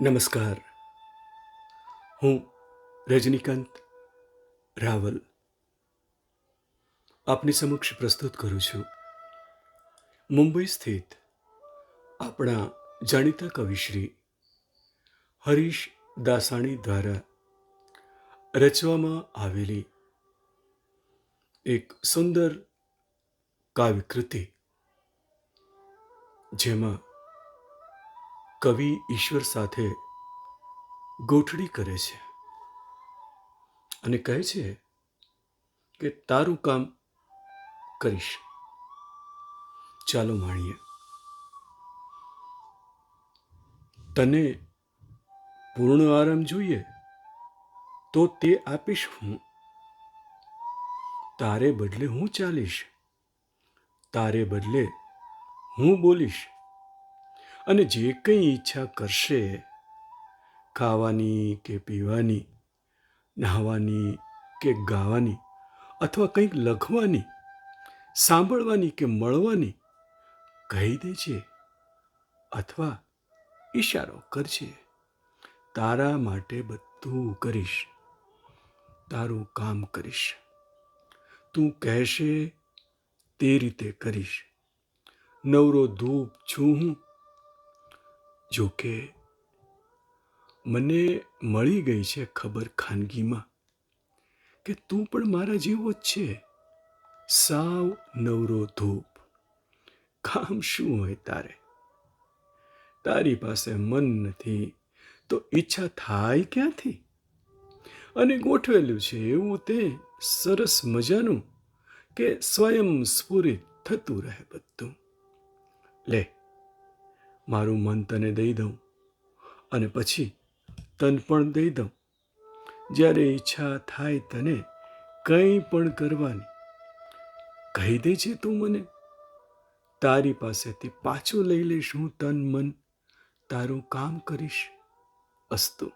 નમસ્કાર. હું રજનીકાંત રાવલ. આપની સમક્ષ પ્રસ્તુત કરું છું. મુંબઈ સ્થિત આપણા જાણીતા કવિશ્રી હરીશ દાસાણી દ્વારા રચવામાં આવેલી એક સુંદર કાવ્યકૃતિ, જેમાં કવિ ઈશ્વર સાથે ગોઠડી કરે છે અને કહે છે કે તારું કામ કરીશ. ચાલો માણીએ. તને પૂર્ણ આરામ જોઈએ તો તે આપીશ હું. તારે બદલે હું ચાલીશ. તારે બદલે હું બોલીશ. અને જે કંઈ ઈચ્છા કરશે, ખાવાની કે પીવાની, નહાવાની કે ગાવાની અથવા કંઈક લખવાની, સાંભળવાની કે મળવાની, કહી દે છે અથવા ઈશારો કરજે. તારા માટે બધું કરીશ. તારું કામ કરીશ. તું કહેશે તે રીતે કરીશ. નવરો ધૂપ છું હું. જોકે મને મળી ગઈ છે ખબર ખાનગીમાં કે તું પણ મારા જેવો જ છે. સાવ નવરો ધૂપ. કામ શું હોય તારે? તારી પાસે મન નથી, તો ઈચ્છા થાય ક્યાંથી? અને ગોઠવેલું છે એવું તે સરસ મજાનું કે સ્વયં સ્ફુરિત થતું રહે બધું. લે મારું મન તને દઈ દઉં અને પછી તન પણ દઈ દઉં. જ્યારે ઈચ્છા થાય તને કંઈ પણ કરવાની, કહી દે છે તું મને. તારી પાસેથી પાછું લઈ લઈશ હું તન મન. તારું કામ કરીશ અસ્તુ.